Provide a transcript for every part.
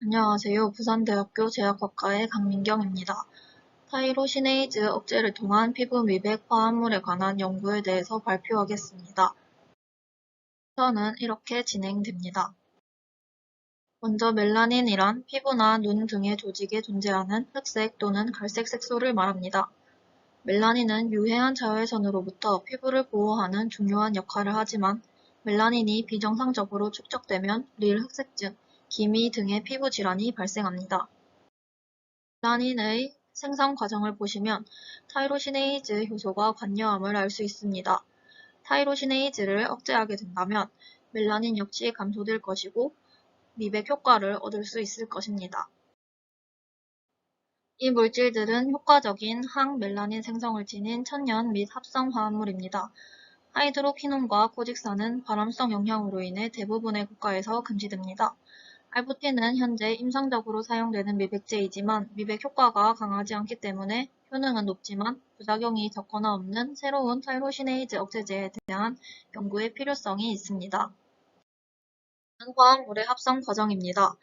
안녕하세요. 부산대학교 제약학과의 강민경입니다. 타이로시네이즈 억제를 통한 피부 미백 화합물에 관한 연구에 대해서 발표하겠습니다. 저는 이렇게 진행됩니다. 먼저 멜라닌이란 피부나 눈 등의 조직에 존재하는 흑색 또는 갈색 색소를 말합니다. 멜라닌은 유해한 자외선으로부터 피부를 보호하는 중요한 역할을 하지만 멜라닌이 비정상적으로 축적되면 릴 흑색증, 기미 등의 피부 질환이 발생합니다. 멜라닌의 생성 과정을 보시면 타이로시네이즈 효소가 관여함을 알 수 있습니다. 타이로시네이즈를 억제하게 된다면 멜라닌 역시 감소될 것이고 미백 효과를 얻을 수 있을 것입니다. 이 물질들은 효과적인 항멜라닌 생성을 지닌 천연 및 합성 화합물입니다. 하이드로퀴논과 코직산은 발암성 영향으로 인해 대부분의 국가에서 금지됩니다. 알부틴은 현재 임상적으로 사용되는 미백제이지만 미백 효과가 강하지 않기 때문에 효능은 높지만 부작용이 적거나 없는 새로운 타이로시네이즈 억제제에 대한 연구의 필요성이 있습니다. 화합물의 합성 과정입니다.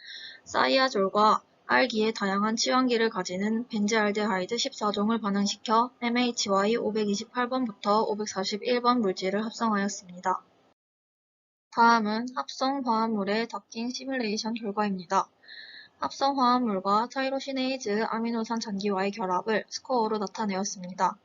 사이아졸과 알기의 다양한 치환기를 가지는 벤제알데하이드 14종을 반응시켜 MHY 528번부터 541번 물질을 합성하였습니다. 다음은 합성 화합물의 덕킹 시뮬레이션 결과입니다. 합성 화합물과 타이로시네이즈 아미노산 잔기와의 결합을 스코어로 나타내었습니다.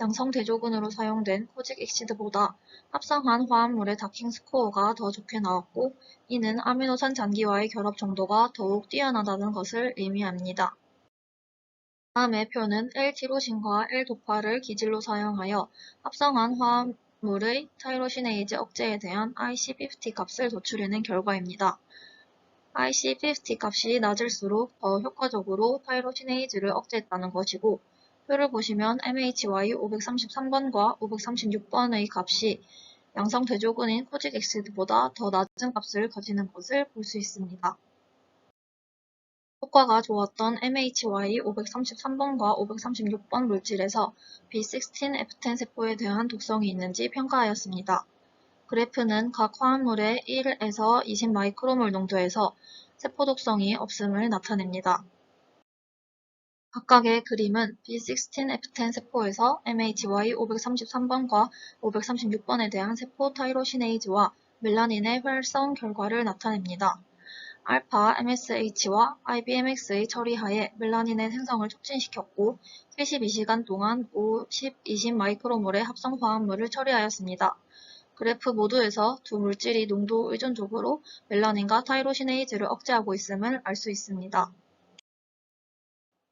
양성 대조군으로 사용된 코직 엑시드보다 합성한 화합물의 다킹 스코어가 더 좋게 나왔고 이는 아미노산 잔기와의 결합 정도가 더욱 뛰어나다는 것을 의미합니다. 다음의 표는 L-티로신과 L-도파를 기질로 사용하여 합성한 화합 물의 타이로시네이즈 억제에 대한 IC50 값을 도출해낸 결과입니다. IC50 값이 낮을수록 더 효과적으로 타이로시네이즈를 억제했다는 것이고 표를 보시면 MHY 533번과 536번의 값이 양성 대조군인 코직 엑시드보다 더 낮은 값을 가지는 것을 볼 수 있습니다. 효과가 좋았던 MHY 533번과 536번 물질에서 B16F10 세포에 대한 독성이 있는지 평가하였습니다. 그래프는 각 화합물의 1에서 20 마이크로몰 농도에서 세포 독성이 없음을 나타냅니다. 각각의 그림은 B16F10 세포에서 MHY 533번과 536번에 대한 세포 타이로시네이즈와 멜라닌의 활성 결과를 나타냅니다. 알파 MSH와 IBMX의 처리하에 멜라닌의 생성을 촉진시켰고 72시간 동안 50, 20 마이크로몰의 합성 화합물을 처리하였습니다. 그래프 모두에서 두 물질이 농도 의존적으로 멜라닌과 타이로시네이즈를 억제하고 있음을 알 수 있습니다.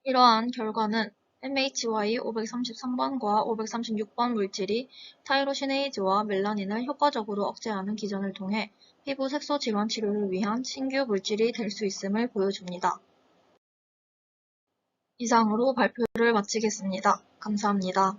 이러한 결과는 MHY 533번과 536번 물질이 타이로시네이즈와 멜라닌을 효과적으로 억제하는 기전을 통해 피부 색소 질환 치료를 위한 신규 물질이 될 수 있음을 보여줍니다. 이상으로 발표를 마치겠습니다. 감사합니다.